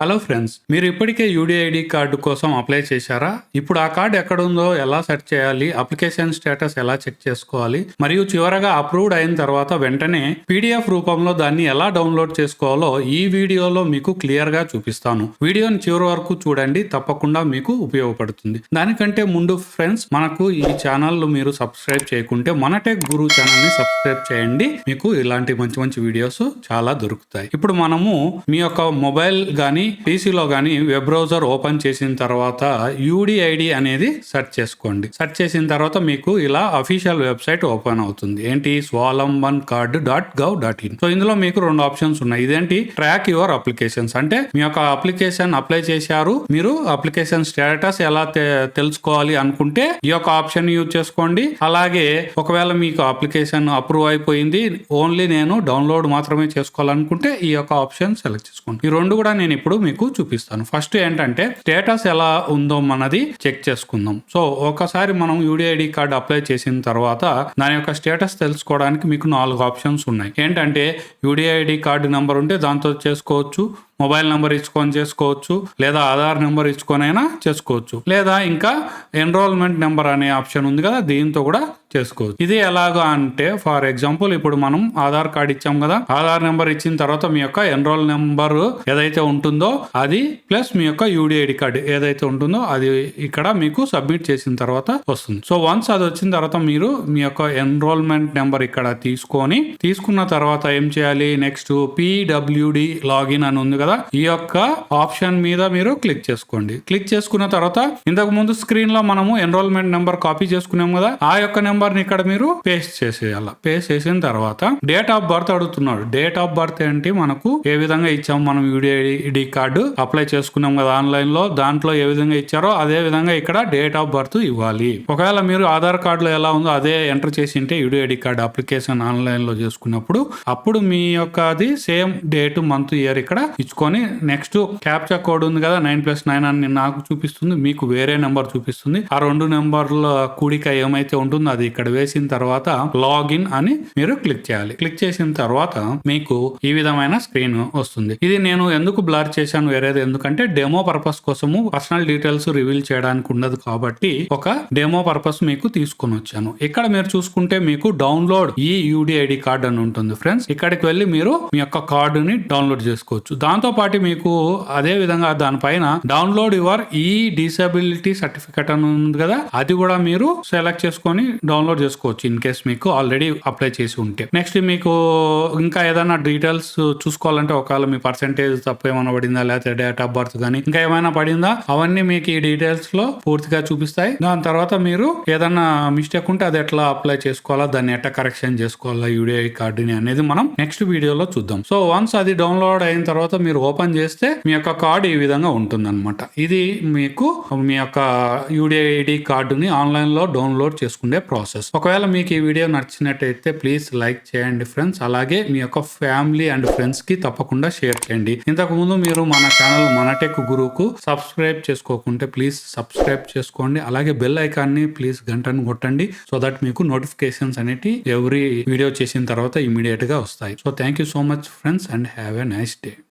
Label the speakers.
Speaker 1: Hello friends మీరు ఇప్పటికే UDID card కోసం అప్లై చేశారా? ఇప్పుడు ఆ కార్డు ఎక్కడ ఉందో ఎలా సెర్చ్ చేయాలి? అప్లికేషన్ స్టేటస్ ఎలా చెక్ చేసుకోవాలి? మరియు చివరగా అప్రూవ్డ్ అయిన తర్వాత వెంటనే పీడిఎఫ్ రూపంలో దాన్ని ఎలా డౌన్లోడ్ చేసుకోవాలో ఈ వీడియోలో మీకు క్లియర్గా చూపిస్తాను. వీడియోని చివరి వరకు చూడండి తప్పకుండా మీకు ఉపయోగపడుతుంది. దానికంటే ముందు ఫ్రెండ్స్ మనకు ఈ ఛానల్ మీరు సబ్స్క్రైబ్ చేయకుంటే మన టెక్ గురు ఛానల్ని సబ్స్క్రైబ్ చేయండి. మీకు ఇలాంటి మంచి మంచి వీడియోస్ చాలా దొరుకుతాయి. ఇప్పుడు మనము మీ యొక్క మొబైల్ గానీ పీసీలో కానీ వెబ్ బ్రౌజర్ ఓపెన్ చేసిన తర్వాత యూడిఐడి అనేది సెర్చ్ చేసుకోండి. సెర్చ్ చేసిన తర్వాత మీకు ఇలా అఫీషియల్ వెబ్సైట్ ఓపెన్ అవుతుంది. ఏంటి? Swavalamban card dot gov dot in. So ఇందులో మీకు రెండు ఆప్షన్స్ ఉన్నాయి. ఇదేంటి? Track your applications. అంటే మీ యొక్క అప్లికేషన్ అప్లై చేశారు. మీరు అప్లికేషన్ స్టేటస్ ఎలా తెలుసుకోవాలి అనుకుంటే ఈ యొక్క ఆప్షన్ యూజ్ చేసుకోండి. అలాగే ఒకవేళ మీకు అప్లికేషన్ అప్రూవ్ అయిపోయింది ఓన్లీ నేను డౌన్లోడ్ మాత్రమే చేసుకోవాలనుకుంటే ఈ యొక్క ఆప్షన్ సెలెక్ట్ చేసుకోండి. ఈ రెండు కూడా నేను ఇప్పుడు మీకు చూపిస్తాను. ఫస్ట్ ఏంటంటే స్టేటస్ ఎలా ఉందో మనది చెక్ చేసుకుందాం. సో ఒకసారి మనం యూడిఐడి కార్డ్ అప్లై చేసిన తర్వాత దాని యొక్క స్టేటస్ తెలుసుకోవడానికి మీకు నాలుగు ఆప్షన్స్ ఉన్నాయి. ఏంటంటే యూడిఐడి కార్డు నెంబర్ ఉంటే దాంతో చేసుకోవచ్చు మొబైల్ నెంబర్ ఇచ్చుకొని చేసుకోవచ్చు లేదా ఆధార్ నెంబర్ ఇచ్చుకొనైనా చేసుకోవచ్చు. లేదా ఇంకా ఎన్రోల్మెంట్ నెంబర్ అనే ఆప్షన్ ఉంది కదా దీంతో కూడా చేసుకోవచ్చు. ఇది ఎలాగా అంటే ఫర్ ఎగ్జాంపుల్ ఇప్పుడు మనం ఆధార్ కార్డ్ ఇచ్చాం కదా ఆధార్ నెంబర్ ఇచ్చిన తర్వాత మీ యొక్క ఎన్రోల్ నెంబర్ ఏదైతే ఉంటుందో అది ప్లస్ మీ యొక్క యూడిఐడి కార్డ్ ఏదైతే ఉంటుందో అది ఇక్కడ మీకు సబ్మిట్ చేసిన తర్వాత వస్తుంది. సో వన్స్ అది వచ్చిన తర్వాత మీరు మీ యొక్క ఎన్రోల్మెంట్ నెంబర్ ఇక్కడ తీసుకొని తీసుకున్న తర్వాత ఏం చేయాలి? నెక్స్ట్ పిడబ్ల్యూడి లాగిన్ అని ఉంది కదా ఈ యొక్క ఆప్షన్ మీద మీరు క్లిక్ చేసుకోండి. క్లిక్ చేసుకున్న తర్వాత ఇంతకు ముందు స్క్రీన్లో మనము ఎన్రోల్మెంట్ నెంబర్ కాపీ చేసుకున్నాం కదా ఆ యొక్క నెంబర్ ని ఇక్కడ మీరు పేస్ట్ చేసేయాల. పేస్ట్ చేసిన తర్వాత డేట్ ఆఫ్ బర్త్ అడుగుతున్నాడు. డేట్ ఆఫ్ బర్త్ ఏంటి? మనకు ఏ విధంగా ఇచ్చాము మనం యూడిఐడి కార్డు? అప్లై చేసుకున్నాం కదా ఆన్లైన్లో దాంట్లో ఏ విధంగా ఇచ్చారో అదే విధంగా ఇక్కడ డేట్ ఆఫ్ బర్త్ ఇవ్వాలి. ఒకవేళ మీరు ఆధార్ కార్డులో ఎలా ఉందో అదే ఎంటర్ చేసి ఉంటే యూడిఐడి కార్డు అప్లికేషన్ ఆన్లైన్లో చేసుకున్నప్పుడు అప్పుడు మీ యొక్క అది సేమ్ డేట్ మంత్ ఇయర్ ఇక్కడ ఇచ్చుకొని నెక్స్ట్ క్యాప్చా కోడ్ ఉంది కదా నైన్ ప్లస్ నైన్ అని నాకు చూపిస్తుంది. మీకు వేరే నెంబర్ చూపిస్తుంది. ఆ రెండు నెంబర్ల కూడిక ఏమైతే ఉంటుందో అది ఇక్కడ వేసిన తర్వాత లాగిన్ అని మీరు క్లిక్ చేయాలి. క్లిక్ చేసిన తర్వాత మీకు ఈ విధమైన స్క్రీన్ వస్తుంది. ఇది నేను ఎందుకు బ్లర్ చేశాను వేరేది? ఎందుకంటే డెమో పర్పస్ కోసము పర్సనల్ డీటెయిల్స్ రివీల్ చేయడానికి ఉండదు కాబట్టి ఒక డెమో పర్పస్ మీకు తీసుకొని వచ్చాను. ఇక్కడ మీరు చూసుకుంటే మీకు డౌన్లోడ్ ఈ యూడిఐడి కార్డ్ అని ఉంటుంది ఫ్రెండ్స్. ఇక్కడికి వెళ్ళి మీరు మీ యొక్క కార్డుని డౌన్లోడ్ చేసుకోవచ్చు. దాంతో పాటు మీకు అదే విధంగా దానిపైన డౌన్లోడ్ యువర్ ఈ డిసబిలిటీ సర్టిఫికెట్ అని ఉంది కదా అది కూడా మీరు సెలెక్ట్ చేసుకొని డౌన్లోడ్ డౌన్లోడ్ చేసుకోవచ్చు ఇన్ కేస్ మీకు ఆల్రెడీ అప్లై చేసి ఉంటే. నెక్స్ట్ మీకు ఇంకా ఏదైనా డీటెయిల్స్ చూసుకోవాలంటే ఒకవేళ మీ పర్సెంటేజ్ తప్పు ఏమైనా పడిందా లేకపోతే డేట్ ఆఫ్ బర్త్ కానీ ఇంకా ఏమైనా పడిందా అవన్నీ మీకు ఈ డీటెయిల్స్లో పూర్తిగా చూపిస్తాయి. దాని తర్వాత మీరు ఏదైనా మిస్టేక్ ఉంటే అది ఎట్లా అప్లై చేసుకోవాలా దాన్ని ఎట్లా కరెక్షన్ చేసుకోవాలా యూడిఐ కార్డుని అనేది మనం నెక్స్ట్ వీడియోలో చూద్దాం. సో వన్స్ అది డౌన్లోడ్ అయిన తర్వాత మీరు ఓపెన్ చేస్తే మీ యొక్క కార్డు ఈ విధంగా ఉంటుంది ఇది మీకు మీ యొక్క యూడిఐడి కార్డుని ఆన్లైన్లో డౌన్లోడ్ చేసుకునే ప్రాసెస్ ఒకవేళ మీకు ఈ వీడియో నచ్చినట్టయితే ప్లీజ్ లైక్ చేయండి ఫ్రెండ్స్ అలాగే మీ యొక్క ఫ్యామిలీ అండ్ ఫ్రెండ్స్కి తప్పకుండా షేర్ చేయండి. ఇంతకు ముందు మీరు మన ఛానల్ మనటెక్ గురువుకు సబ్స్క్రైబ్ చేసుకోకుంటే ప్లీజ్ సబ్స్క్రైబ్ చేసుకోండి. అలాగే బెల్ ఐకాన్ని ప్లీజ్ గంటను కొట్టండి సో దట్ మీకు నోటిఫికేషన్స్ అనేటి ఎవ్రీ వీడియో చేసిన తర్వాత ఇమీడియట్గా వస్తాయి. So thank you so much friends and have a nice day